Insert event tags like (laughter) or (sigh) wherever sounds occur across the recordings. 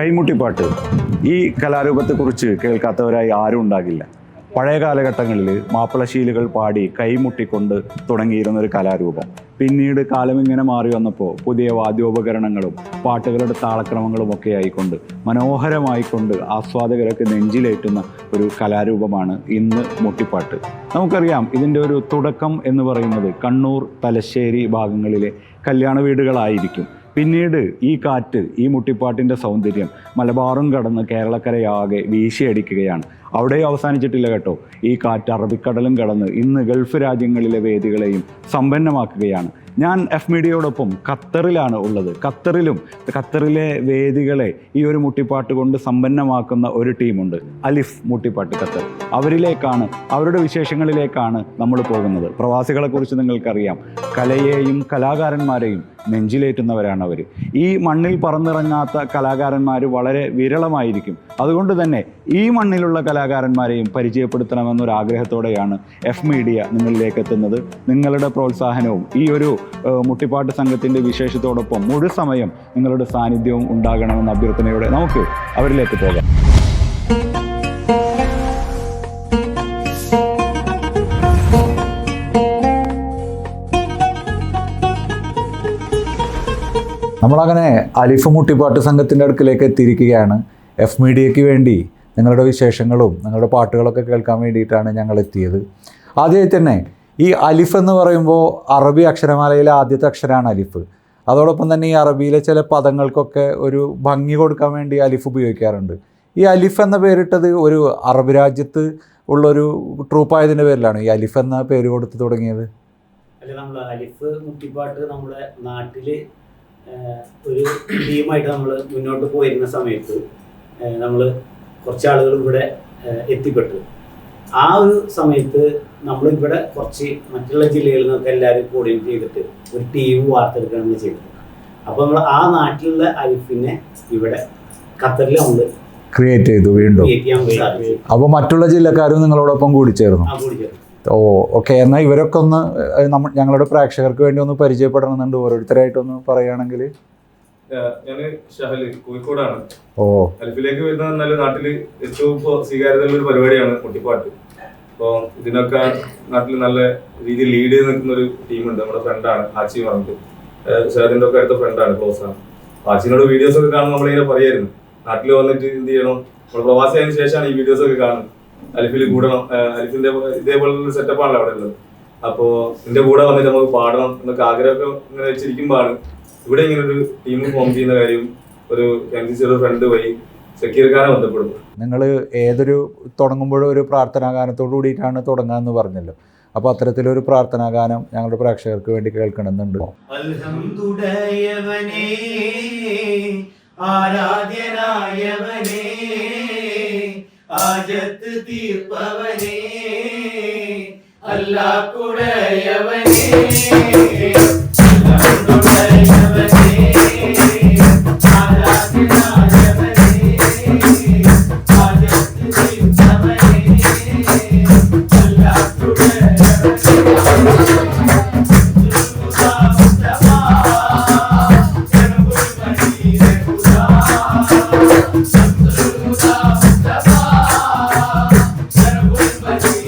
കൈമുട്ടിപ്പാട്ട് ഈ കലാരൂപത്തെക്കുറിച്ച് കേൾക്കാത്തവരായി ആരും ഉണ്ടാകില്ല. പഴയ കാലഘട്ടങ്ങളിൽ മാപ്പിളശീലുകൾ പാടി കൈമുട്ടിക്കൊണ്ട് തുടങ്ങിയിരുന്ന ഒരു കലാരൂപം. പിന്നീട് കാലം ഇങ്ങനെ മാറി വന്നപ്പോൾ പുതിയ വാദ്യോപകരണങ്ങളും പാട്ടുകളുടെ താളക്രമങ്ങളും ഒക്കെ ആയിക്കൊണ്ട് മനോഹരമായിക്കൊണ്ട് ആസ്വാദകരൊക്കെ നെഞ്ചിലേറ്റുന്ന ഒരു കലാരൂപമാണ് ഇന്ന് മുട്ടിപ്പാട്ട്. നമുക്കറിയാം ഇതിന്റെ ഒരു തുടക്കം എന്ന് പറയുന്നത് കണ്ണൂർ തലശ്ശേരി ഭാഗങ്ങളിലെ കല്യാണ വീടുകളായിരിക്കും. പിന്നീട് ഈ കാറ്റ് ഈ മുട്ടിപ്പാട്ടിന്റെ സൗന്ദര്യം മലബാറും കടന്ന് കേരളക്കരയാകെ വീശിയടിക്കുകയാണ്. അവിടെ അവസാനിച്ചിട്ടില്ല കേട്ടോ. ഈ കാറ്റ് അറബിക്കടലും കടന്ന് ഇന്ന് ഗൾഫ് രാജ്യങ്ങളിലെ വേദികളെയും സമ്പന്നമാക്കുകയാണ്. ഞാൻ എഫ് മീഡിയയോടൊപ്പം ഖത്തറിലാണ് ഉള്ളത്. ഖത്തറിലും ഖത്തറിലെ വേദികളെ ഈ ഒരു മുട്ടിപ്പാട്ട് കൊണ്ട് സമ്പന്നമാക്കുന്ന ഒരു ടീമുണ്ട്. അലിഫ് മുട്ടിപ്പാട്ട് ഖത്തർ. അവരിലേക്കാണ് അവരുടെ വിശേഷങ്ങളിലേക്കാണ് നമ്മൾ പോകുന്നത്. പ്രവാസികളെക്കുറിച്ച് നിങ്ങൾക്കറിയാം. കലയെയും കലാകാരന്മാരെയും നെഞ്ചിലേറ്റുന്നവരാണ് അവർ ഈ മണ്ണിൽ പറന്നിറങ്ങാത്ത കലാകാരന്മാർ വളരെ വിരളമായിരിക്കും. അതുകൊണ്ട് തന്നെ ഈ മണ്ണിലുള്ള കലാകാരന്മാരെയും പരിചയപ്പെടുത്തണമെന്നൊരാഗ്രഹത്തോടെയാണ് എഫ് മീഡിയ നിങ്ങളിലേക്ക് എത്തുന്നത് നിങ്ങളുടെ പ്രോത്സാഹനവും ഈ ഒരു മുട്ടിപ്പാട്ട് സംഘത്തിന്റെ വിശേഷത്തോടൊപ്പം മുഴുസമയം നിങ്ങളുടെ സാന്നിധ്യവും ഉണ്ടാകണമെന്ന അഭ്യർത്ഥനയോടെ നമുക്ക് അവരിലേക്ക് പോകാം. നമ്മളങ്ങനെ അലിഫ് മുട്ടിപ്പാട്ട് സംഘത്തിന്റെ അടുക്കിലേക്ക് എത്തിയിരിക്കുകയാണ്. എഫ് മീഡിയയ്ക്ക് വേണ്ടി നിങ്ങളുടെ വിശേഷങ്ങളും നിങ്ങളുടെ പാട്ടുകളൊക്കെ കേൾക്കാൻ വേണ്ടിയിട്ടാണ് ഞങ്ങൾ എത്തിയത്. ആദ്യമായി തന്നെ ഈ അലിഫ് എന്ന് പറയുമ്പോൾ അറബി അക്ഷരമാലയിലെ ആദ്യത്തെ അക്ഷരമാണ് അലിഫ്. അതോടൊപ്പം തന്നെ ഈ അറബിയിലെ ചില പദങ്ങൾക്കൊക്കെ ഒരു ഭംഗി കൊടുക്കാൻ വേണ്ടി അലിഫ് ഉപയോഗിക്കാറുണ്ട്. ഈ അലിഫ് എന്ന പേരിട്ടത് ഒരു അറബ് രാജ്യത്ത് ഉള്ളൊരു ട്രൂപ്പായതിന്റെ പേരിലാണ്. ഈ അലിഫ് എന്ന പേര് കൊടുത്ത് തുടങ്ങിയത്? അല്ല നമ്മൾ അലിഫ് മുട്ടിപ്പാട്ട് നമ്മുടെ നാട്ടിൽ ആഹ്, ഒരു ടീമായിട്ട് നമ്മൾ മുന്നോട്ട് പോയിരുന്ന സമയത്ത് നമ്മൾ കുറച്ച് ആളുകൾ ഇവിടെ എത്തിപ്പെട്ടു. ആ ഒരു സമയത്ത് നമ്മൾ ഇവിടെ കുറച്ച് മറ്റുള്ള ജില്ലകളിൽ നിന്നൊക്കെ എല്ലാവരും കോർഡിനേറ്റ് ചെയ്തിട്ട് ഒരു ടീം വാർത്തെടുക്കുകയാണ് ചെയ്തത്. അപ്പോൾ നമ്മൾ ആ നാട്ടിലുള്ള അരിഫിനെ ഇവിടെ ഖത്തറിൽ നമ്മൾ ക്രിയേറ്റ് ചെയ്തു വീണ്ടും. അപ്പോൾ മറ്റുള്ള ജില്ലക്കാരും നിങ്ങളോടൊപ്പം കൂടി ചേർന്നു. ഓ ഓക്കെ എന്നാൽ ഇവരൊക്കെ ഒന്ന് നമ്മൾ നമ്മ ഞങ്ങളുടെ പ്രേക്ഷകർക്ക് വേണ്ടി ഒന്ന് പരിചയപ്പെടണമെന്നുണ്ട്. ഓരോരുത്തരായിട്ടൊന്ന് പറയുകയാണെങ്കിൽ. ഞാൻ ഷഹൽ കോഴിക്കോടാണ്. ഓ. അൽഫിലേക്ക് വരുന്ന നല്ല നാട്ടിൽ ഏറ്റവും സ്വീകാര്യതയുള്ള ഒരു പരിപാടിയാണ് കുട്ടിപ്പാട്ട്. അപ്പോൾ ഇതിനൊക്കെ നാട്ടിൽ നല്ല രീതിയിൽ ലീഡ് ചെയ്ത് നിൽക്കുന്ന ഒരു ടീമുണ്ട് നമ്മുടെ ഫ്രണ്ടാണ് ആച്ചി പറഞ്ഞിട്ട്. ഷഹദിന്റെ ഒക്കെ അടുത്ത ഫ്രണ്ടാണ് ക്ലോസ് ആണ്. ആച്ചിനോട് വീഡിയോസ് ഒക്കെ കാണുമ്പോൾ നമ്മളിങ്ങനെ പറയായിരുന്നു. നാട്ടിൽ വന്നിട്ട് എന്ത് ചെയ്യണം? നമ്മൾ പ്രവാസിയായതിനു ശേഷമാണ് ഈ വീഡിയോസ് ഒക്കെ കാണുന്നത്. അലിഫിൽ കൂടണം. അലിഫിന്റെ ഇതേപോലുള്ള സെറ്റപ്പാണല്ലോ അവിടെ ഉള്ളത്. അപ്പോ എന്റെ കൂടെ വന്നിട്ട് നമുക്ക് പാടണം എന്നൊക്കെ ആഗ്രഹമൊക്കെ ഇങ്ങനെ വെച്ചിരിക്കുമ്പോഴാണ് ഇവിടെ ഇങ്ങനെ ഒരു ടീം ഫോം ചെയ്യുന്ന കാര്യം ഒരു സിയുടെ ഫ്രണ്ട് വഴി സക്കീർ ഖാനെ ബന്ധപ്പെടുന്നു നിങ്ങൾ ഏതൊരു തുടങ്ങുമ്പോഴും ഒരു പ്രാർത്ഥനാ ഗാനത്തോടു കൂടിയിട്ടാണ് എന്ന് പറഞ്ഞല്ലോ. അപ്പൊ അത്തരത്തിലൊരു പ്രാർത്ഥനാ ഗാനം ഞങ്ങളുടെ പ്രേക്ഷകർക്ക് വേണ്ടി കേൾക്കണമെന്നുണ്ട്. ആരാധ്യനായവനേ ആജത്ത് തീർപ്പവനേ അല്ലാ കുടയവനേ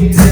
Amen.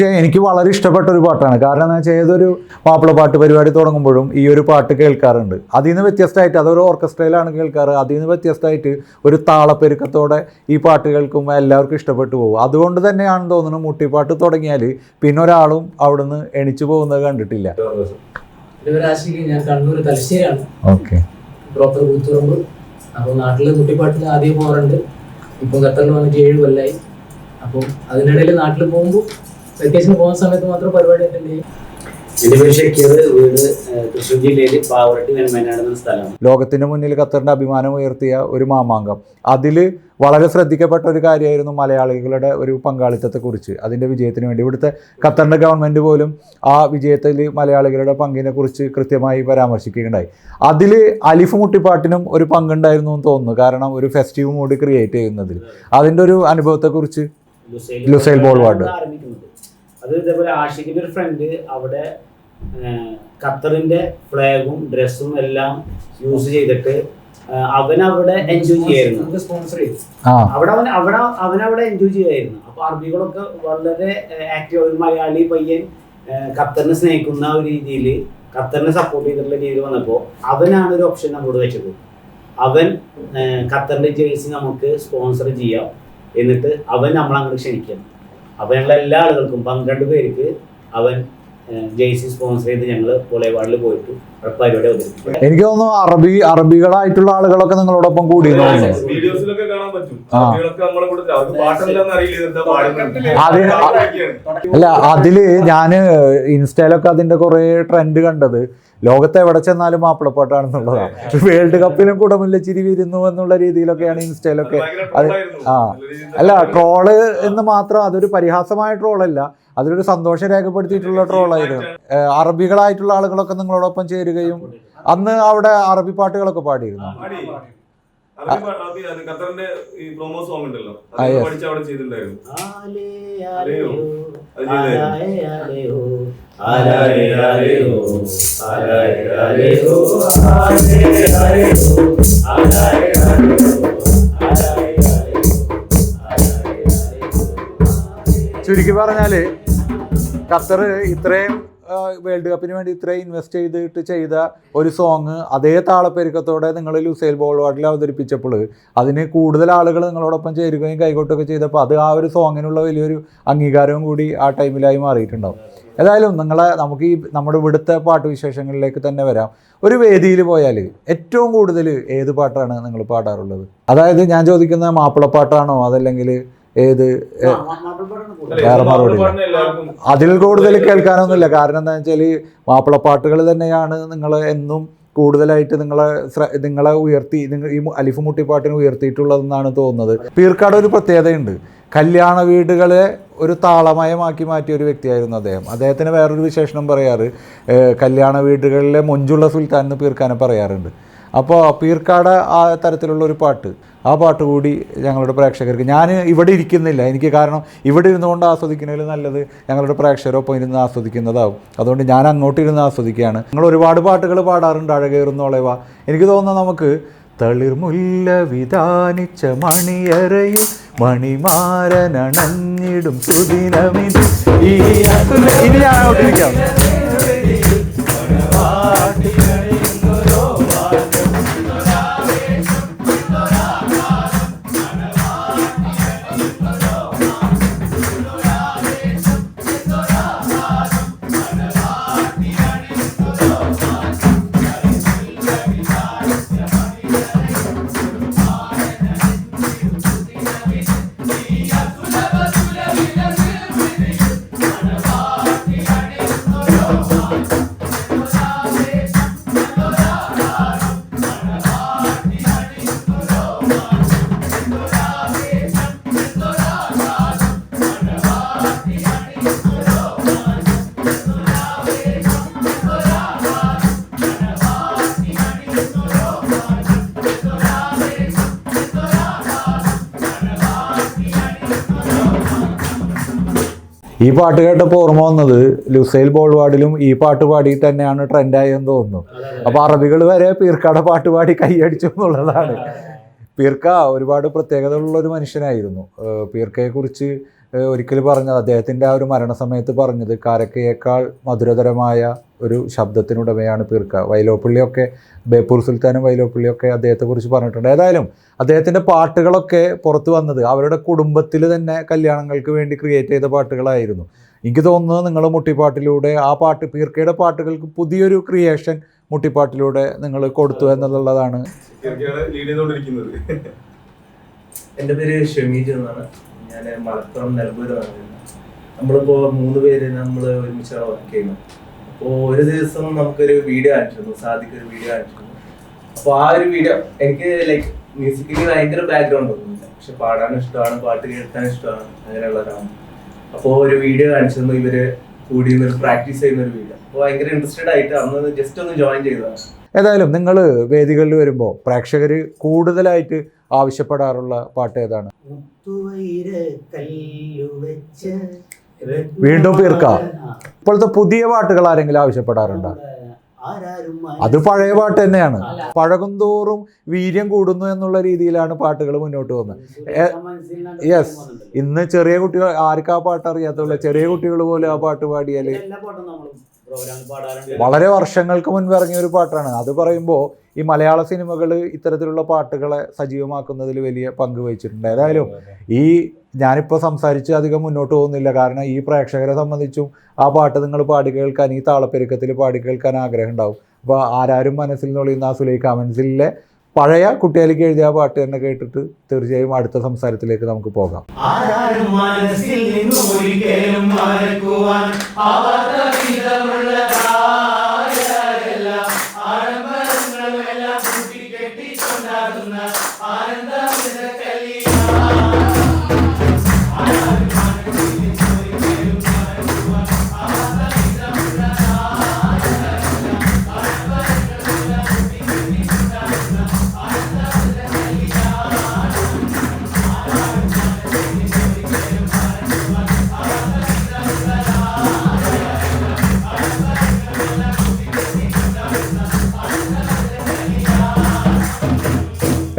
തീർച്ചയായും എനിക്ക് വളരെ ഇഷ്ടപ്പെട്ട ഒരു പാട്ടാണ്. കാരണം എന്ന് വെച്ചാൽ ഏതൊരു മാപ്പിള പാട്ട് പരിപാടി തുടങ്ങുമ്പോഴും ഈ ഒരു പാട്ട് കേൾക്കാറുണ്ട്. അതിൽ നിന്ന് വ്യത്യസ്തമായിട്ട് അതൊരു ഓർക്കസ്ട്രയിലാണ് കേൾക്കാറ്. അതിൽ നിന്ന് വ്യത്യസ്തമായിട്ട് ഒരു താളപ്പെരുക്കത്തോടെ ഈ പാട്ട് കേൾക്കുമ്പോൾ എല്ലാവർക്കും ഇഷ്ടപ്പെട്ടു പോകും. അതുകൊണ്ട് തന്നെയാണ് തോന്നുന്നത് മുട്ടിപ്പാട്ട് തുടങ്ങിയാൽ പിന്നെ ഒരാളും അവിടുന്ന് എണിച്ചു പോകുന്നത് കണ്ടിട്ടില്ല. ഞാൻ കണ്ണൂർ തലശ്ശേരിയാണ്. ഓക്കെ. പ്രോപ്പർ കൂത്തുറമ്പ് അപ്പോൾ നാട്ടിൽ മുട്ടിപ്പാട്ടിൽ ആദ്യം പോകാറുണ്ട്. ഇപ്പം ഖത്തറിൽ വന്നിട്ട് ഏഴ് കൊല്ലായി. അപ്പം അതിനിടയിൽ നാട്ടിൽ പോകുമ്പോൾ വെക്കേഷൻ പോകുന്ന സമയത്ത് മാത്രം പരിപാടി അറ്റൻഡ് ചെയ്യും. എന്റെ പേര് ഷക്കീർ വീട് ഏഹ്, തൃശ്ശൂർ ജില്ലയിൽ പാവറട്ടി വെൺമനാട് എന്ന സ്ഥലമാണ്. ലോകത്തിന് മുന്നിൽ ഖത്തറിന്റെ അഭിമാനം ഉയർത്തിയ ഒരു മാമാങ്കം. അതിൽ വളരെ ശ്രദ്ധിക്കപ്പെട്ട ഒരു കാര്യമായിരുന്നു മലയാളികളുടെ ഒരു പങ്കാളിത്തത്തെക്കുറിച്ച് അതിന്റെ വിജയത്തിന് വേണ്ടി. ഇവിടുത്തെ ഖത്തറിന്റെ ഗവൺമെന്റ് പോലും ആ വിജയത്തിൽ മലയാളികളുടെ പങ്കിനെക്കുറിച്ച് കൃത്യമായി പരാമർശിക്കുകയുണ്ടായി. അതിൽ അലിഫ് മുട്ടിപ്പാട്ടിനും ഒരു പങ്കുണ്ടായിരുന്നു എന്ന് തോന്നുന്നു. കാരണം ഒരു ഫെസ്റ്റീവ് മൂഡ് ക്രിയേറ്റ് ചെയ്യുന്നതിൽ അതിന്റെ ഒരു അനുഭവത്തെക്കുറിച്ച് ലുസൈൽ ബോൾവാർഡ്. അത് ഇതേപോലെ ആഷിഖിന്റെ ഒരു ഫ്രണ്ട് അവിടെ ഖത്തറിന്റെ ഫ്ലാഗും ഡ്രസ്സും എല്ലാം യൂസ് ചെയ്തിട്ട് അവൻ അവിടെ എൻജോയ് ചെയ്യായിരുന്നു. സ്പോൺസർ ചെയ്തു. അവിടെ അവൻ അവിടെ അവൻ അവിടെ എൻജോയ് ചെയ്യായിരുന്നു. അപ്പൊ അറബികളൊക്കെ വളരെ ആക്റ്റീവ് ഒരു മലയാളി പയ്യൻ ഖത്തറിനെ സ്നേഹിക്കുന്ന ഒരു രീതിയിൽ ഖത്തറിനെ സപ്പോർട്ട് ചെയ്തിട്ടുള്ള രീതിയിൽ വന്നപ്പോൾ അവനാണ് ഒരു ഓപ്ഷൻ നമ്മോട് വെച്ചത്. അവൻ ഖത്തറിന്റെ ജേഴ്സി നമുക്ക് സ്പോൺസർ ചെയ്യാം. എന്നിട്ട് അവൻ നമ്മളെ അങ്ങോട്ട് ക്ഷണിക്കണം അപ്പൊ ഞങ്ങൾ എല്ലാ ആളുകൾക്കും പന്ത്രണ്ട് പേർക്ക് അവൻ ജേഴ്സി സ്പോൺസർ ചെയ്ത് ഞങ്ങൾ പൊളയവാടിൽ പോയിട്ട്. എനിക്ക് തോന്നുന്നു അറബി അറബികളായിട്ടുള്ള ആളുകളൊക്കെ നിങ്ങളോടൊപ്പം കൂടി. അല്ല അതിൽ ഞാൻ ഇൻസ്റ്റയിലൊക്കെ അതിന്റെ കുറെ ട്രെൻഡ് കണ്ടത്. ലോകത്ത് എവിടെ ചെന്നാലും മാപ്പിളപ്പാട്ടാണെന്നുള്ളതാണ് വേൾഡ് കപ്പിലും കുടമില്ല ചിരി വരുന്നു എന്നുള്ള രീതിയിലൊക്കെയാണ് ഇൻസ്റ്റയിലൊക്കെ അത്. ആ. അല്ല ട്രോൾ എന്ന് മാത്രം അതൊരു പരിഹാസമായ ട്രോളല്ല അതൊരു സന്തോഷം രേഖപ്പെടുത്തിയിട്ടുള്ള ട്രോളായിരുന്നു. അറബികളായിട്ടുള്ള ആളുകളൊക്കെ നിങ്ങളോടൊപ്പം ചേരുകയും അന്ന് അവിടെ അറബി പാട്ടുകളൊക്കെ പാടിയിരുന്നു. ഖത്തറിന്റെ ഈ പ്രൊമോ സോങ് ഉണ്ടല്ലോ. പഠിച്ച് അവിടെ ചെയ്തിട്ടുണ്ടായിരുന്നു. ചുരുക്കി പറഞ്ഞാൽ ഖത്തർ ഇത്രയും വേൾഡ് കപ്പിന് വേണ്ടി ഇത്രയും ഇൻവെസ്റ്റ് ചെയ്തിട്ട് ചെയ്ത ഒരു സോങ് അതേ താളപ്പെരുക്കത്തോടെ നിങ്ങൾ ലുസൈൽ ബോൾവാർഡിൽ അവതരിപ്പിച്ചപ്പോൾ അതിന് കൂടുതൽ ആളുകൾ നിങ്ങളോടൊപ്പം ചേരുകയും കൈകോട്ടൊക്കെ ചെയ്തപ്പോൾ അത് ആ ഒരു സോങ്ങിനുള്ള വലിയൊരു അംഗീകാരവും കൂടി ആ ടൈമിലായി മാറിയിട്ടുണ്ടാവും. ഏതായാലും നിങ്ങളെ നമുക്ക് ഈ നമ്മുടെ ഇവിടുത്തെ പാട്ട് വിശേഷങ്ങളിലേക്ക് തന്നെ വരാം. ഒരു വേദിയിൽ പോയാൽ ഏറ്റവും കൂടുതൽ ഏത് പാട്ടാണ് നിങ്ങൾ പാടാറുള്ളത്? അതായത് ഞാൻ ചോദിക്കുന്ന മാപ്പിളപ്പാട്ടാണോ അതല്ലെങ്കിൽ ഏത്? ആ, മാ- മാപ്പിളപ്പാട്ടാണ് വേറെ മറുപടി ഇല്ല. പാട്ടിന് എല്ലാവർക്കും അതിൽ കൂടുതൽ കേൾക്കാനൊന്നുമില്ല. കാരണം എന്താ വെച്ചാൽ മാപ്പിളപ്പാട്ടുകൾ തന്നെയാണ് നിങ്ങൾ എന്നും കൂടുതലായിട്ട് നിങ്ങളെ ശ്ര- നിങ്ങളെ ഉയർത്തി നിങ്ങൾ ഈ അലിഫ് മുട്ടിപ്പാട്ടിനെ ഉയർത്തിയിട്ടുള്ളതെന്നാണ് തോന്നുന്നത്. പീർക്കാട് ഒരു പ്രത്യേകതയുണ്ട്. കല്യാണ വീടുകളെ ഒരു താളമയമാക്കി മാറ്റിയ ഒരു വ്യക്തിയായിരുന്നു അദ്ദേഹം. അദ്ദേഹത്തിന് വേറൊരു വിശേഷണം പറയാറ്. കല്യാണ വീടുകളിലെ മൊഞ്ചുള്ള സുൽത്താൻ എന്ന് പീർക്കാനെ പറയാറുണ്ട്. അപ്പോൾ പീർക്കാട് ആ തരത്തിലുള്ള ഒരു പാട്ട് ആ പാട്ട് കൂടി ഞങ്ങളുടെ പ്രേക്ഷകർക്ക് ഞാൻ ഇവിടെ ഇരിക്കുന്നില്ല. എനിക്ക് കാരണം ഇവിടെ ഇരുന്നുകൊണ്ട് ആസ്വദിക്കുന്നതിൽ നല്ലത് ഞങ്ങളുടെ പ്രേക്ഷകരൊപ്പം ഇരുന്ന് ആസ്വദിക്കുന്നതാവും. അതുകൊണ്ട് ഞാൻ അങ്ങോട്ട് ഇരുന്ന് ആസ്വദിക്കുകയാണ്. നിങ്ങൾ ഒരുപാട് പാട്ടുകൾ പാടാറുണ്ട് അഴകേറുന്നോളേവ എനിക്ക് തോന്നുന്നു നമുക്ക് തളിർമുല്ല വിധാനിച്ച മണിയറയിൽ മണിമാരനണഞ്ഞിടും സുദിനമിത്. ഇനി ഞാൻ ഈ പാട്ട് കേട്ടപ്പോൾ ഓർമ്മ വന്നത് ലുസൈൽ ബോൾവാർഡിലും ഈ പാട്ട് പാടി തന്നെയാണ് ട്രെൻഡായെന്ന് തോന്നുന്നു. അപ്പോൾ അറബികൾ വരെ പീർക്കാട പാട്ട് പാടി കൈയടിച്ചു എന്നുള്ളതാണ്. പീർക്ക ഒരുപാട് പ്രത്യേകതകളുള്ള ഒരു മനുഷ്യനായിരുന്നു. പീർക്കയെക്കുറിച്ച് ഒരിക്കൽ പറഞ്ഞത് അദ്ദേഹത്തിന്റെ ആ ഒരു മരണസമയത്ത് പറഞ്ഞത് കാരക്കയേക്കാൾ മധുരതരമായ ഒരു ശബ്ദത്തിനുടമയാണ് പീർക്ക. വൈലോപ്പള്ളിയൊക്കെ ബേപ്പൂർ സുൽത്താനും വൈലോപ്പള്ളിയൊക്കെ അദ്ദേഹത്തെക്കുറിച്ച് പറഞ്ഞിട്ടുണ്ട്. ഏതായാലും അദ്ദേഹത്തിന്റെ പാട്ടുകളൊക്കെ പുറത്തു വന്നത് അവരുടെ കുടുംബത്തിൽ തന്നെ കല്യാണങ്ങൾക്ക് വേണ്ടി ക്രിയേറ്റ് ചെയ്ത പാട്ടുകളായിരുന്നു. എനിക്ക് തോന്നുന്നത് നിങ്ങൾ മുട്ടിപ്പാട്ടിലൂടെ ആ പാട്ട് പീർക്കയുടെ പാട്ടുകൾക്ക് പുതിയൊരു ക്രിയേഷൻ മുട്ടിപ്പാട്ടിലൂടെ നിങ്ങൾ കൊടുത്തു എന്നുള്ളതാണ്. എന്റെ പേര് ഷമീജ് എന്നാണ്. ഞാൻ മലപ്പുറം നിലമ്പൂർ നടക്കുന്നത് നമ്മളിപ്പോൾ മൂന്ന് പേര് നമ്മൾ ഒരുമിച്ചാണ് വർക്ക് ചെയ്യുന്നത് അപ്പോൾ ഒരു ദിവസം നമുക്കൊരു വീഡിയോ കാണിച്ചിരുന്നു സാദിക്ക് ഒരു വീഡിയോ കാണിച്ചിരുന്നു. അപ്പോൾ ആ ഒരു വീഡിയോ എനിക്ക് ലൈക്ക് മ്യൂസിക്കലി ഭയങ്കര ബാക്ക്ഗ്രൗണ്ട് ഒന്നുമില്ല പക്ഷെ പാടാൻ ഇഷ്ടമാണ് പാട്ട് കേൾക്കാൻ ഇഷ്ടമാണ് അങ്ങനെയുള്ള ഒരാളാണ് അപ്പോൾ ഒരു വീഡിയോ കാണിച്ചിരുന്നു ഇവർ കൂടി പ്രാക്ടീസ് ചെയ്യുന്ന ഒരു വീഡിയോ അപ്പോൾ ഭയങ്കര ഇൻട്രസ്റ്റഡ് ആയിട്ട് അന്ന് ജസ്റ്റ് ഒന്ന് ജോയിൻ ചെയ്തതാണ്. ഏതായാലും നിങ്ങൾ വേദികളിൽ വരുമ്പോൾ പ്രേക്ഷകർ കൂടുതലായിട്ട് ആവശ്യപ്പെടാറുള്ള പാട്ട് ഏതാണ് വീണ്ടും തീർക്കാം. ഇപ്പോഴത്തെ പുതിയ പാട്ടുകൾ ആരെങ്കിലും ആവശ്യപ്പെടാറുണ്ടോ? അത് പഴയ പാട്ട് തന്നെയാണ്. പഴകുന്തോറും വീര്യം കൂടുന്നു എന്നുള്ള രീതിയിലാണ് പാട്ടുകൾ മുന്നോട്ട് പോകുന്നത്. യെസ്. ഇന്ന് ചെറിയ കുട്ടികൾ ആർക്കാ പാട്ട് അറിയാത്തുള്ള? ചെറിയ കുട്ടികൾ പോലും ആ പാട്ട് പാടിയാൽ വളരെ വർഷങ്ങൾക്ക് മുൻപ് ഇറങ്ങിയ ഒരു പാട്ടാണ്. അത് പറയുമ്പോൾ ഈ മലയാള സിനിമകൾ ഇത്തരത്തിലുള്ള പാട്ടുകളെ സജീവമാക്കുന്നതിൽ വലിയ പങ്ക് വഹിച്ചിട്ടുണ്ട്. ഏതായാലും ഈ ഞാനിപ്പോൾ സംസാരിച്ച് അധികം മുന്നോട്ട് പോകുന്നില്ല. കാരണം ഈ പ്രേക്ഷകരെ സംബന്ധിച്ചും ആ പാട്ട് നിങ്ങൾ പാടി കേൾക്കാൻ ഈ താളപ്പെരുക്കത്തിൽ പാടി കേൾക്കാൻ ആഗ്രഹം ഉണ്ടാവും. അപ്പോൾ ആരാരും മനസ്സിൽ നൊളിയുന്ന ആ സുലൈ കമൻസിലെ പഴയ കുട്ടികൾക്ക് എഴുതിയ ആ പാട്ട് തന്നെ കേട്ടിട്ട് തീർച്ചയായും അടുത്ത സംസാരത്തിലേക്ക് നമുക്ക് പോകാം. ആരാരും മനസ്സിൽ നിന്ന് ഒരിക്കലും മറക്കുവാൻ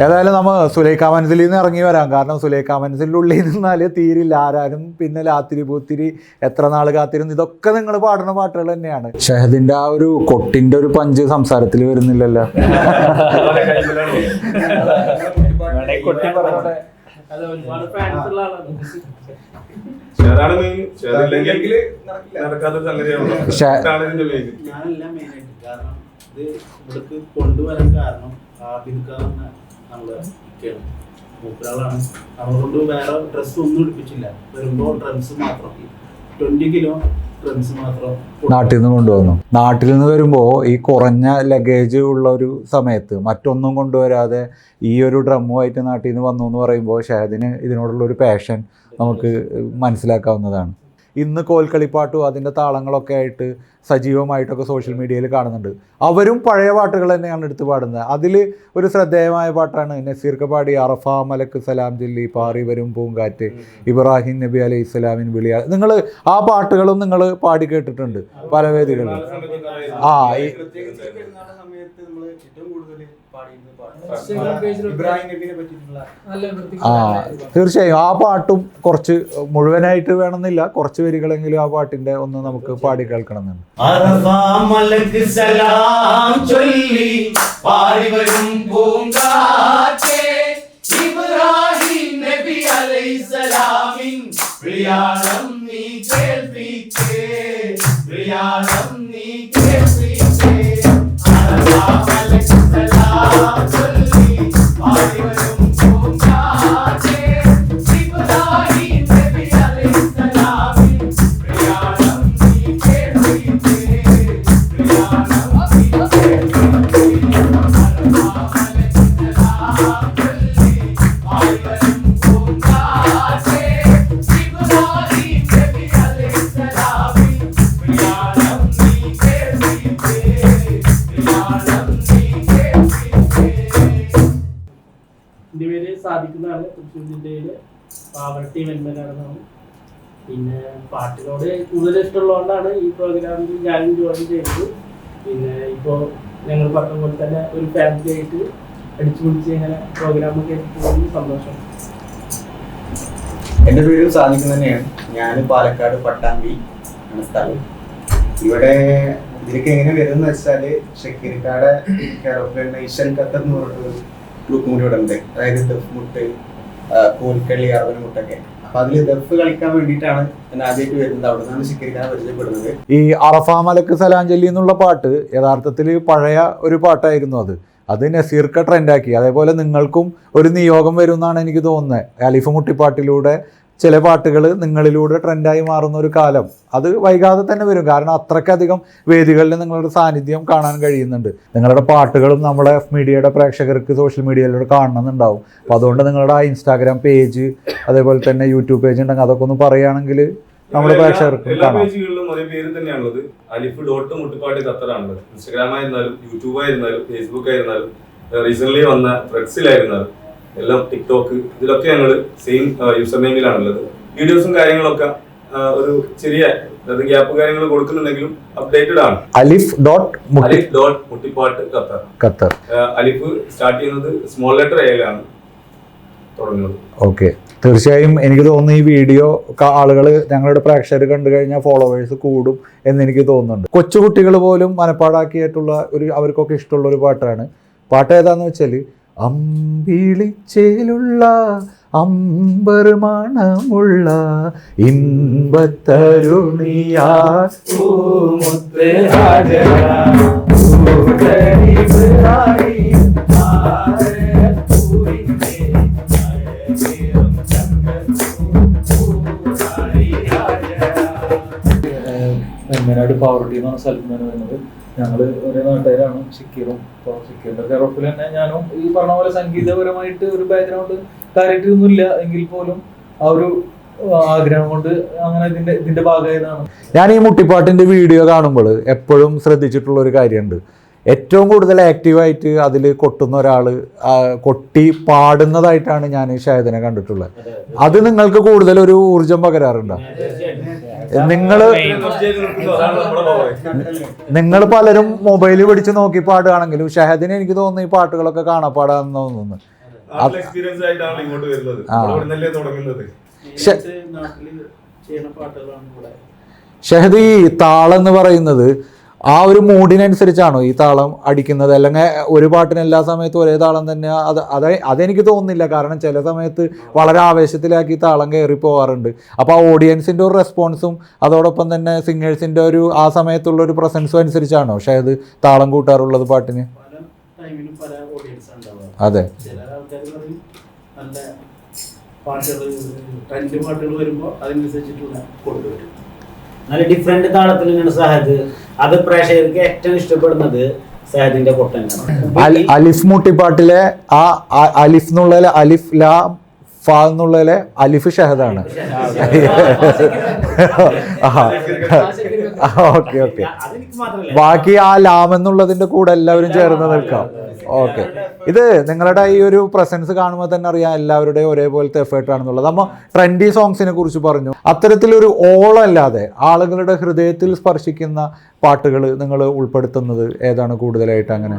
ഏതായാലും നമ്മൾ സുലൈഖ മനസ്സിലിൽ നിന്ന് ഇറങ്ങി വരാം. കാരണം സുലൈഖ മനസ്സിന്റെ ഉള്ളിൽ നിന്നാൽ തീരില്ല. ആരാരും പിന്നെ ലാത്തിരി പൂത്തിരി എത്ര നാൾ കാത്തിരുന്നു ഇതൊക്കെ നിങ്ങൾ പാടുന്ന പാട്ടുകൾ തന്നെയാണ്. ഷഹദിന്റെ ആ ഒരു കൊട്ടിന്റെ ഒരു പഞ്ച് സംസാരത്തിൽ വരുന്നില്ലല്ലോ. ഞാനല്ല മെയിനായിട്ട് കാരണം ഇത് ഇവിടേക്ക് കൊണ്ടുവരാൻ കാരണം ഇക്കയാണ് മൂപ്പരാളാണ്. നമ്മളോട് വേറെ ഡ്രസ്സ് ഒന്നും എടുപ്പിച്ചില്ല വരുമ്പോൾ ഡ്രംസ് മാത്രം. ട്വന്റി കിലോ നാട്ടിൽ നിന്ന് കൊണ്ടുവന്നു. നാട്ടിൽ നിന്ന് വരുമ്പോൾ ഈ കുറഞ്ഞ ലഗേജ് ഉള്ള ഒരു സമയത്ത് മറ്റൊന്നും കൊണ്ടുവരാതെ ഈ ഒരു ഡ്രമ്മുമായിട്ട് നാട്ടിൽ നിന്ന് വന്നു എന്ന് പറയുമ്പോൾ ഷഹദിന് ഇതിനോടുള്ള ഒരു പാഷൻ നമുക്ക് മനസ്സിലാക്കാവുന്നതാണ്. ഇന്ന് കോൽക്കളിപ്പാട്ടും അതിന്റെ താളങ്ങളൊക്കെ ആയിട്ട് സജീവമായിട്ടൊക്കെ സോഷ്യൽ മീഡിയയിൽ കാണുന്നുണ്ട്. അവരും പഴയ പാട്ടുകൾ തന്നെയാണ് എടുത്ത് പാടുന്നത്. അതിൽ ഒരു ശ്രദ്ധേയമായ പാട്ടാണ് നസീർക്ക് പാടി അറഫ മലക്ക് സലാം ജില്ലി പാറി വരും പൂങ്കാറ്റ് ഇബ്രാഹിം നബി അലൈഹി ഇസ്ലാമിൻ വിളിയ. നിങ്ങൾ ആ പാട്ടുകളും നിങ്ങൾ പാടി കേട്ടിട്ടുണ്ട് പല വേദികളിലും. ആ ഏറ്റവും കൂടുതൽ ആ തീർച്ചയായും ആ പാട്ടും കുറച്ച് മുഴുവനായിട്ട് വേണമെന്നില്ല. കുറച്ച് വരികളെങ്കിലും ആ പാട്ടിന്റെ ഒന്ന് നമുക്ക് പാടി കേൾക്കണം പ്രിയാളം നീ കേൾപ്പിച്ചേ. പ്രിയാളം നീ കേൾപ്പിക്കേ അറഫാ സാധിക്കുന്നതാണ് തൃശ്ശൂർ ജില്ലയിലെ പാവർട്ടി വെന്മനാടെന്നാണ് പിന്നെ പാട്ടിനോട് കൂടുതൽ ഇഷ്ടമുള്ളതുകൊണ്ടാണ് ഈ പ്രോഗ്രാമിൽ ഞാനും ജോയിൻ ചെയ്തത്. പിന്നെ ഇപ്പോൾ ഞങ്ങൾ പറഞ്ഞ പോലെ തന്നെ ഒരു ഫാമിലി ആയിട്ട് അടിച്ചു പിടിച്ച് ഇങ്ങനെ പ്രോഗ്രാമൊക്കെ പോകുന്നത് സന്തോഷം. എന്റെ പേര് സാധിക്കും തന്നെയാണ്. ഞാൻ പാലക്കാട് പട്ടാമ്പി ആണ് സ്ഥലം. ഇവിടെ ഇതിലേക്ക് എങ്ങനെ വരുന്ന വെച്ചാൽ ഷക്കീർക്കാട് കേരളത്തിലെ നൈഷൻ ഖത്തർ എന്ന് പറഞ്ഞൊരു ഉണ്ട് അതായത് ദഫ് മുട്ട് കോൽക്കളി അറവൻ മുട്ടൊക്കെ. അതിൽ ദഫ് കളിക്കാൻ വേണ്ടിയിട്ടാണ് ഞാൻ ആദ്യമായിട്ട് വരുന്നത്. അവിടെ നിന്നാണ് ഷക്കീർക്കാരെ പരിചയപ്പെടുന്നത്. ഈ അറഫ മലക്ക് സലാഞ്ജലി എന്നുള്ള പാട്ട് യഥാർത്ഥത്തിൽ പഴയ ഒരു പാട്ടായിരുന്നു അത്. അത് നസീർക്ക ട്രെൻഡാക്കി. അതേപോലെ നിങ്ങൾക്കും ഒരു നിയോഗം വരും എന്നാണ് എനിക്ക് തോന്നുന്നത്. അലിഫ് മുട്ടിപ്പാട്ടിലൂടെ ചില പാട്ടുകൾ നിങ്ങളിലൂടെ ട്രെൻഡായി മാറുന്ന ഒരു കാലം. അത് വൈകാതെ തന്നെ വരും. കാരണം അത്രയ്ക്കധികം വേദികളിൽ നിങ്ങളുടെ സാന്നിധ്യം കാണാൻ കഴിയുന്നുണ്ട്. നിങ്ങളുടെ പാട്ടുകളും നമ്മുടെ എഫ് മീഡിയയുടെ പ്രേക്ഷകർക്ക് സോഷ്യൽ മീഡിയയിലൂടെ കാണണമെന്നുണ്ടാവും. അപ്പോൾ അതുകൊണ്ട് നിങ്ങളുടെ ആ ഇൻസ്റ്റാഗ്രാം പേജ് അതേപോലെ തന്നെ യൂട്യൂബ് പേജ് ഉണ്ടെങ്കിൽ അതൊക്കെ ഒന്ന് പറയുകയാണെങ്കിൽ നമ്മുടെ പ്രേക്ഷകർക്കും കാണാം. ഒരേ പേര് തന്നെയാണുള്ളത്. അലിഫ് ഡോട്ട് മുട്ടിപ്പാട്ട് ഖത്തറാണുള്ളത്. ഇൻസ്റ്റാഗ്രാം ആയിരുന്നാലും യൂട്യൂബ് ആയിരുന്നാലും ഫേസ്ബുക്ക് ആയിരുന്നാലും റീസെന്റ് വന്ന ത്രെഡ്സിലായിരുന്നാലും എല്ലാം ടിക്ടോക്ക് ഇതിലൊക്കെ ഞങ്ങൾ സെയിം യൂസർ നെയിമിലാണ് ഉള്ളത് വീഡിയോസും കാര്യങ്ങളൊക്കെ ഒരു ചെറിയ അതായത് ഗ്യാപ്പ് കാര്യങ്ങൾ കൊടുക്കുന്നുണ്ടെങ്കിലും അപ്ഡേറ്റഡ് ആണ്. Alif dot Alif dot Muttippattu Qatar. Qatar. Alif start ചെയ്യുന്നത് സ്മോൾ ലെറ്റർ എയിലാണ് തുടങ്ങുന്നത്. ഓക്കെ തീർച്ചയായും എനിക്ക് തോന്നുന്നു ഈ വീഡിയോ ആളുകൾ ഞങ്ങളുടെ പ്രേക്ഷകർ കണ്ടു കഴിഞ്ഞാൽ ഫോളോവേഴ്സ് കൂടും എന്ന് എനിക്ക് തോന്നുന്നുണ്ട്. കൊച്ചുകുട്ടികൾ പോലും മനപ്പാടാക്കിയിട്ടുള്ള ഒരു അവർക്കൊക്കെ ഇഷ്ടമുള്ള ഒരു പാട്ടാണ്. പാട്ട് ഏതാന്ന് വെച്ചാൽ അമ്പിളിച്ചേലുള്ള അമ്പർ മണമുള്ള ഇമ്പത്തരുണിയാ. പവർ എന്ന് സ്ഥലത്ത് നിന്ന് വരുന്നത്? ഞങ്ങൾ ഒരേ നാട്ടുകാരാണ് ഷിക്കീറും അപ്പോൾ ഷിക്കീറിന്റെ കെയറോഫിൽ തന്നെ ഞാനും ഈ പറഞ്ഞ പോലെ സംഗീതപരമായിട്ട് ഒരു ബാക്ക്ഗ്രൗണ്ട് കാര്യമായിട്ടൊന്നുമില്ല എങ്കിൽ പോലും ആ ഒരു ആഗ്രഹം കൊണ്ട് അങ്ങനെ ഇതിന്റെ ഇതിന്റെ ഭാഗമായതാണ്. ഞാൻ ഈ മുട്ടിപ്പാട്ടിന്റെ വീഡിയോ കാണുമ്പോൾ എപ്പോഴും ശ്രദ്ധിച്ചിട്ടുള്ള ഒരു കാര്യമുണ്ട് ഏറ്റവും കൂടുതൽ ആക്റ്റീവായിട്ട് അതിൽ കൊട്ടുന്ന ഒരാൾ കൊട്ടി പാടുന്നതായിട്ടാണ് ഞാൻ ഷഹദിനെ ഷായദിനെ കണ്ടിട്ടുള്ളത്. അത് നിങ്ങൾക്ക് കൂടുതൽ ഒരു ഊർജം പകരാറുണ്ടോ? നിങ്ങൾ നിങ്ങൾ പലരും മൊബൈൽ പിടിച്ച് നോക്കി പാടുകയാണെങ്കിലും ഷഹദിനെ എനിക്ക് തോന്നുന്നു ഈ പാട്ടുകളൊക്കെ കാണാപ്പാടാന്ന് തോന്നുന്നു. എക്സ്പീരിയൻസ് ആയിട്ടാണ് ഇങ്ങോട്ട് വരുന്നത്. തുടങ്ങുന്നത്. ഷഹദ് ഈ താളെന്ന് എന്ന് പറയുന്നത് ആ ഒരു മൂഡിനനുസരിച്ചാണോ ഈ താളം അടിക്കുന്നത്? അല്ലെങ്കിൽ ഒരു പാട്ടിന് എല്ലാ സമയത്തും ഒരേ താളം തന്നെ അത് അത് അതെനിക്ക് തോന്നുന്നില്ല. കാരണം ചില സമയത്ത് വളരെ ആവേശത്തിലാക്കി താളം കയറി പോകാറുണ്ട്. അപ്പോൾ ആ ഓഡിയൻസിന്റെ ഒരു റെസ്പോൺസും അതോടൊപ്പം തന്നെ സിംഗേഴ്സിന്റെ ഒരു ആ സമയത്തുള്ള ഒരു പ്രസൻസും അനുസരിച്ചാണോ? പക്ഷേ അത് താളം കൂട്ടാറുള്ളത് പാട്ടിന്? അതെ. പാട്ടുകൾ പാട്ടുകൾ വരുമ്പോൾ അതിനനുസരിച്ചിട്ടുള്ള കൊണ്ടുവരും. നല്ല ഡിഫറെന്റ് താളത്തിൽ തന്നെയാണ് സഹദ് അത് പ്രേക്ഷകർക്ക് ഏറ്റവും ഇഷ്ടപ്പെടുന്നത് സഹദിന്റെ അൽ- അലിഫ് മുട്ടിപ്പാട്ടിലെ ആ അലിഫ് എന്നുള്ളതിലെ അലിഫ് ലാ ഫ എന്നുള്ളതിലെ അലിഫ് ഷഹദാണ്. Okay okay. ബാക്കി ആ ലാം എന്നുള്ളതിന്റെ കൂടെ എല്ലാവരും ചേർന്ന് നിൽക്കാം. ഓക്കെ. ഇത് നിങ്ങളുടെ ഈ ഒരു പ്രസൻസ് കാണുമ്പോൾ തന്നെ അറിയാം എല്ലാവരുടെയും ഒരേപോലത്തെ എഫേർട്ട് ആണെന്നുള്ളത്. നമ്മൾ ട്രെൻഡി സോങ്സിനെ കുറിച്ച് പറഞ്ഞു. അത്തരത്തിലൊരു ഓളല്ലാതെ ആളുകളുടെ ഹൃദയത്തിൽ സ്പർശിക്കുന്ന പാട്ടുകൾ നിങ്ങൾ ഉൾപ്പെടുത്തുന്നത് ഏതാണ് കൂടുതലായിട്ട് അങ്ങനെ?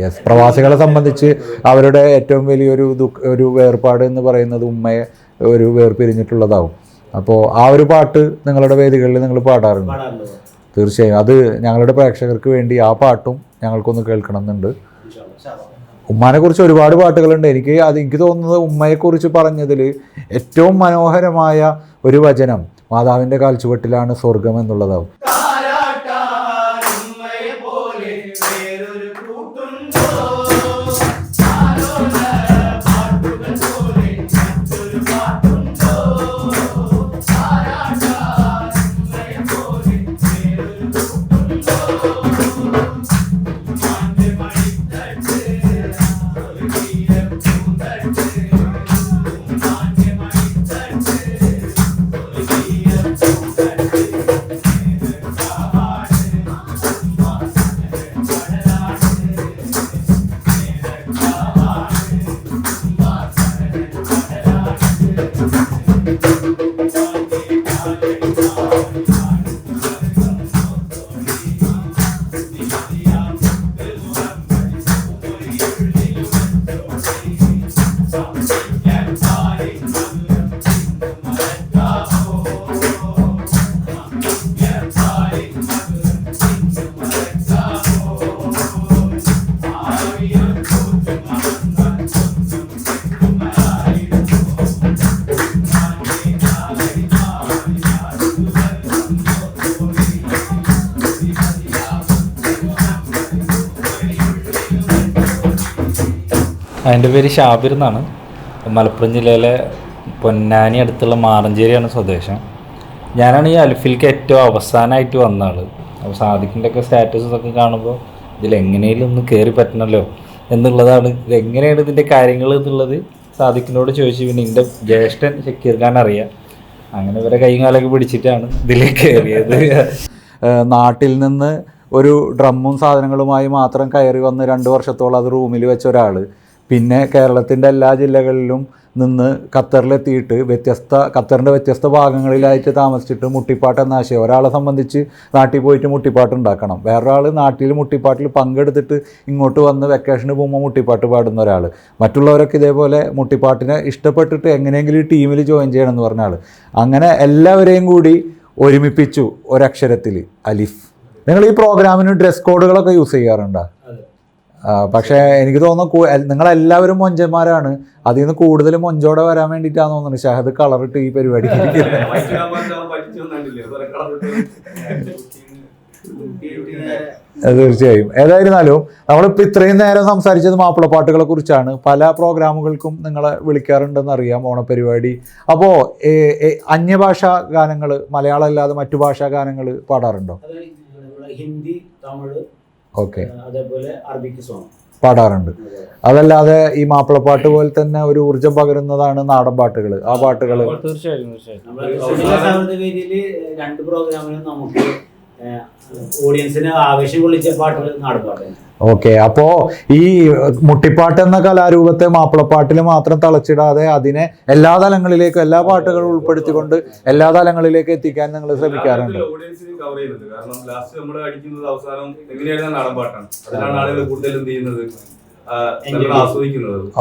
യെസ് പ്രവാസികളെ സംബന്ധിച്ച് അവരുടെ ഏറ്റവും വലിയൊരു ദുഃഖ ഒരു വേർപാട് എന്ന് പറയുന്നത് ഉമ്മയെ ഒരു വേർപിരിഞ്ഞിട്ടുള്ളതാവും. അപ്പോൾ ആ ഒരു പാട്ട് നിങ്ങളുടെ വേദികളിൽ നിങ്ങൾ പാടാറുണ്ട്? തീർച്ചയായും. അത് ഞങ്ങളുടെ പ്രേക്ഷകർക്ക് വേണ്ടി ആ പാട്ടും ഞങ്ങൾക്കൊന്ന് കേൾക്കണം എന്നുണ്ട് ഉമ്മാനെ കുറിച്ച് ഒരുപാട് പാട്ടുകളുണ്ട്. എനിക്ക് അത് എനിക്ക് തോന്നുന്നത് ഉമ്മയെക്കുറിച്ച് പറഞ്ഞതിൽ ഏറ്റവും മനോഹരമായ ഒരു വചനം മാതാവിന്റെ കാൽച്ചുവട്ടിലാണ് സ്വർഗം എന്നുള്ളതാവും. എന്റെ പേര് ഷാബിർ എന്നാണ്. മലപ്പുറം ജില്ലയിലെ പൊന്നാനി അടുത്തുള്ള മാറഞ്ചേരിയാണ് സ്വദേശം. ഞാനാണ് ഈ അൽഫിൽക്ക് ഏറ്റവും അവസാനമായിട്ട് വന്ന ആൾ അപ്പോൾ സാദിഖിന്റെ ഒക്കെ സ്റ്റാറ്റസ് ഒക്കെ കാണുമ്പോൾ ഇതിലെങ്ങനെയും ഒന്ന് കയറി പറ്റണല്ലോ എന്നുള്ളതാണ്. ഇതെങ്ങനെയാണ് ഇതിന്റെ കാര്യങ്ങൾ എന്നുള്ളത് സാദിഖിനോട് ചോദിച്ചു പിന്നെ എന്റെ ജ്യേഷ്ഠൻ ഷക്കീർ ഖാൻ അറിയാം. അങ്ങനെ ഇവരെ കൈയും കാലൊക്കെ പിടിച്ചിട്ടാണ് ഇതിലേക്ക് കയറിയത് നാട്ടിൽ നിന്ന് ഒരു ഡ്രമ്മും സാധനങ്ങളുമായി മാത്രം കയറി വന്ന് രണ്ട് വർഷത്തോളം അത് റൂമിൽ വെച്ച ഒരാൾ പിന്നെ കേരളത്തിന്റെ എല്ലാ ജില്ലകളിലും നിന്ന് ഖത്തറിലെത്തിയിട്ട് വ്യത്യസ്ത ഖത്തറിന്റെ വ്യത്യസ്ത ഭാഗങ്ങളിലായിട്ട് താമസിച്ചിട്ട് മുട്ടിപ്പാട്ട് എന്ന ആശയം. ഒരാളെ സംബന്ധിച്ച് നാട്ടിൽ പോയിട്ട് മുട്ടിപ്പാട്ട് ഉണ്ടാക്കണം. വേറൊരാൾ നാട്ടിൽ മുട്ടിപ്പാട്ടിൽ പങ്കെടുത്തിട്ട് ഇങ്ങോട്ട് വന്ന് വെക്കേഷന് പോകുമ്പോൾ മുട്ടിപ്പാട്ട് പാടുന്ന ഒരാൾ മറ്റുള്ളവരൊക്കെ ഇതേപോലെ മുട്ടിപ്പാട്ടിനെ ഇഷ്ടപ്പെട്ടിട്ട് എങ്ങനെയെങ്കിലും ഈ ടീമിൽ ജോയിൻ ചെയ്യണം എന്ന് ആൾ അങ്ങനെ എല്ലാവരെയും കൂടി ഒരുമിപ്പിച്ചു ഒരക്ഷരത്തിൽ അലിഫ്. നിങ്ങൾ ഈ പ്രോഗ്രാമിന് ഡ്രസ് കോഡുകളൊക്കെ യൂസ് ചെയ്യാറുണ്ടോ? പക്ഷേ എനിക്ക് തോന്നുന്നു നിങ്ങളെല്ലാവരും മൊഞ്ചന്മാരാണ്. അതിൽ നിന്ന് കൂടുതൽ മൊഞ്ചോടെ വരാൻ വേണ്ടിയിട്ടാണ് തോന്നുന്നത് ഷഹദ് കളറിട്ട് ഈ പരിപാടി (laughs) (laughs) തീർച്ചയായും. ഏതായിരുന്നാലും നമ്മളിപ്പോൾ ഇത്രയും നേരം സംസാരിച്ചത് മാപ്പിളപ്പാട്ടുകളെ കുറിച്ചാണ്. പല പ്രോഗ്രാമുകൾക്കും നിങ്ങളെ വിളിക്കാറുണ്ടെന്ന് അറിയാം ഓണപരിപാടി. അപ്പോൾ അന്യഭാഷാ ഗാനങ്ങൾ മലയാളം അല്ലാതെ മറ്റു ഭാഷാ ഗാനങ്ങൾ പാടാറുണ്ടോ? ഹിന്ദി തമിഴ് ഓക്കെ. അതേപോലെ അറബിക്ക് സോങ്. പാടാറുണ്ട്. അതല്ലാതെ ഈ മാപ്പിളപ്പാട്ട് പോലെ തന്നെ ഒരു ഊർജം പകരുന്നതാണ് നാടൻ പാട്ടുകൾ. ആ പാട്ടുകൾ തീർച്ചയായും തീർച്ചയായും രണ്ട് പ്രോഗ്രാമിനും നമുക്ക് ഓഡിയൻസിന് ആവേശം കൊള്ളിച്ച പാട്ടുകൾ നാടുപാട്ട് ഓക്കെ അപ്പോ ഈ മുട്ടിപ്പാട്ട് എന്ന കലാരൂപത്തെ മാപ്പിളപ്പാട്ടിൽ മാത്രം തളച്ചിടാതെ അതിനെ എല്ലാ തലങ്ങളിലേക്കും എല്ലാ പാട്ടുകളും ഉൾപ്പെടുത്തിക്കൊണ്ട് എല്ലാ തലങ്ങളിലേക്ക് എത്തിക്കാൻ നിങ്ങൾ ശ്രമിക്കാറുണ്ട്?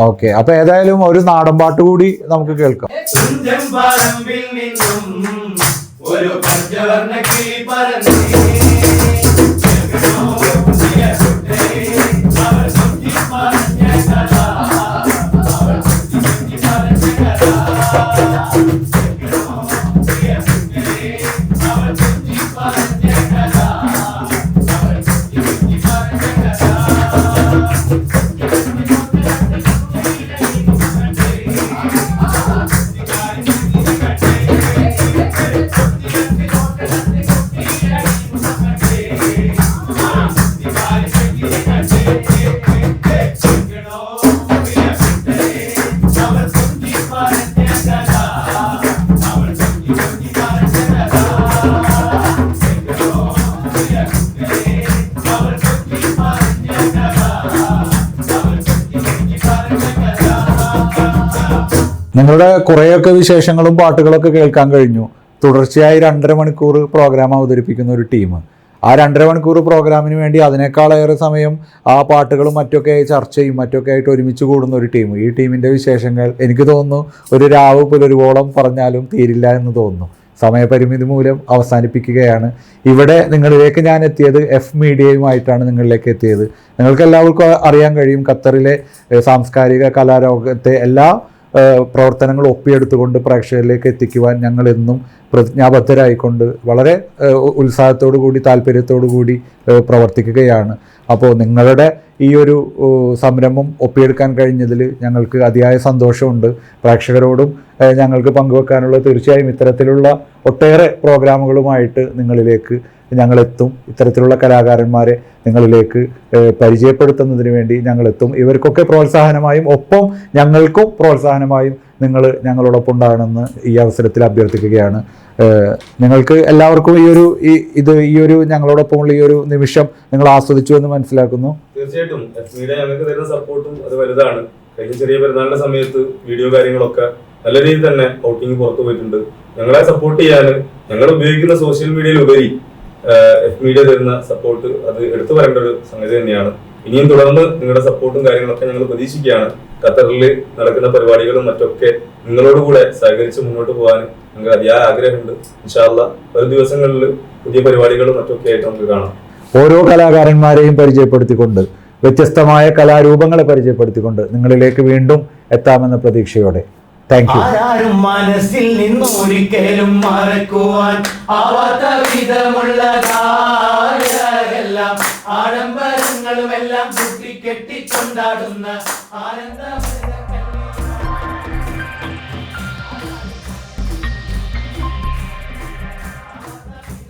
ഓക്കെ അപ്പൊ ഏതായാലും ഒരു നാടൻ പാട്ട് കൂടി നമുക്ക് കേൾക്കാം. ഒരു പഞ്ചവർണ കിളി പറന്നേ അവർ നിങ്ങളുടെ കുറേയൊക്കെ വിശേഷങ്ങളും പാട്ടുകളൊക്കെ കേൾക്കാൻ കഴിഞ്ഞു. തുടർച്ചയായി രണ്ടര മണിക്കൂർ പ്രോഗ്രാം അവതരിപ്പിക്കുന്ന ഒരു ടീം ആ രണ്ടര മണിക്കൂർ പ്രോഗ്രാമിന് വേണ്ടി അതിനേക്കാളേറെ സമയം ആ പാട്ടുകളും മറ്റൊക്കെ ചർച്ചയും മറ്റൊക്കെ ആയിട്ട് ഒരുമിച്ച് കൂടുന്ന ഒരു ടീം ഈ ടീമിന്റെ വിശേഷങ്ങൾ എനിക്ക് തോന്നുന്നു ഒരു രാവ് പുലരുവോളം പറഞ്ഞാലും തീരില്ല എന്ന് തോന്നുന്നു. സമയപരിമിതി മൂലം അവസാനിപ്പിക്കുകയാണ്. ഇവിടെ നിങ്ങളിലേക്ക് ഞാൻ എത്തിയത് എഫ് മീഡിയയുമായിട്ടാണ് നിങ്ങളിലേക്ക് എത്തിയത്. നിങ്ങൾക്ക് എല്ലാവർക്കും അറിയാൻ കഴിയും ഖത്തറിലെ സാംസ്കാരിക കലാരോഗത്തെ എല്ലാ പ്രവർത്തനങ്ങൾ ഒപ്പിയെടുത്തുകൊണ്ട് പ്രേക്ഷകരിലേക്ക് എത്തിക്കുവാൻ ഞങ്ങൾ എന്നും പ്രതിജ്ഞാബദ്ധരായിക്കൊണ്ട് വളരെ ഉത്സാഹത്തോടു കൂടി താല്പര്യത്തോടു കൂടി പ്രവർത്തിക്കുകയാണ്. അപ്പോൾ നിങ്ങളുടെ ഈ ഒരു സംരംഭം ഒപ്പിയെടുക്കാൻ കഴിഞ്ഞതിൽ ഞങ്ങൾക്ക് അതിയായ സന്തോഷമുണ്ട്. പ്രേക്ഷകരോടും ഞങ്ങൾക്ക് പങ്കുവെക്കാനുള്ള തീർച്ചയായും ഇത്തരത്തിലുള്ള ഒട്ടേറെ പ്രോഗ്രാമുകളുമായിട്ട് നിങ്ങളിലേക്ക് ഞങ്ങളെത്തും. ഇത്തരത്തിലുള്ള കലാകാരന്മാരെ നിങ്ങളിലേക്ക് പരിചയപ്പെടുത്തുന്നതിന് വേണ്ടി ഞങ്ങളെത്തും. ഇവർക്കൊക്കെ പ്രോത്സാഹനമായും ഒപ്പം ഞങ്ങൾക്കും പ്രോത്സാഹനമായും നിങ്ങൾ ഞങ്ങളോടൊപ്പം ഉണ്ടാകണമെന്ന് ഈ അവസരത്തിൽ അഭ്യർത്ഥിക്കുകയാണ്. നിങ്ങൾക്ക് എല്ലാവർക്കും ഈ ഒരു ഈ ഇത് ഈ ഒരു ഞങ്ങളോടൊപ്പമുള്ള ഈ ഒരു നിമിഷം നിങ്ങൾ ആസ്വദിച്ചു എന്ന് മനസ്സിലാക്കുന്നു. തീർച്ചയായിട്ടും. സപ്പോർട്ടും അത് വലുതാണ്. കഴിഞ്ഞ ചെറിയ പെരുന്നാളിന്റെ സമയത്ത് വീഡിയോ കാര്യങ്ങളൊക്കെ നല്ല രീതിയിൽ തന്നെ ഔട്ടിങ് പുറത്തു പോയിട്ടുണ്ട്. ഞങ്ങളെ സപ്പോർട്ട് ചെയ്യാൻ ഞങ്ങൾ ഉപയോഗിക്കുന്ന സോഷ്യൽ മീഡിയയിൽ ഉപരി എഫ് മീഡിയ തരുന്ന സപ്പോർട്ട് അത് എടുത്തു പറയേണ്ട ഒരു സംഗതി തന്നെയാണ്. ഇനിയും തുടർന്ന് നിങ്ങളുടെ സപ്പോർട്ടും കാര്യങ്ങളൊക്കെ ഞങ്ങൾ പ്രതീക്ഷിക്കുകയാണ്. ഖത്തറിൽ നടക്കുന്ന പരിപാടികളും മറ്റൊക്കെ നിങ്ങളോട് കൂടെ സഹകരിച്ച് മുന്നോട്ട് പോകാൻ ഞങ്ങൾക്ക് അതിയായ ആഗ്രഹമുണ്ട്. ഇൻഷാല്ല വരും ദിവസങ്ങളിൽ പുതിയ പരിപാടികളും മറ്റൊക്കെ ആയിട്ട് നമുക്ക് കാണാം. ഓരോ കലാകാരന്മാരെയും പരിചയപ്പെടുത്തിക്കൊണ്ട് വ്യത്യസ്തമായ കലാരൂപങ്ങളെ പരിചയപ്പെടുത്തിക്കൊണ്ട് നിങ്ങളിലേക്ക് വീണ്ടും എത്താമെന്ന പ്രതീക്ഷയോടെ. താങ്ക് യു ആരും മനസ്സിൽ നിന്നൊരിക്കലും മറക്കുവാൻ ആവാത്ത വിധമുള്ളതാരെല്ലാം ആഡംബരങ്ങളുമെല്ലാം കൂട്ടിക്കെട്ടി കൊണ്ടാടുന്ന ആനന്ദ.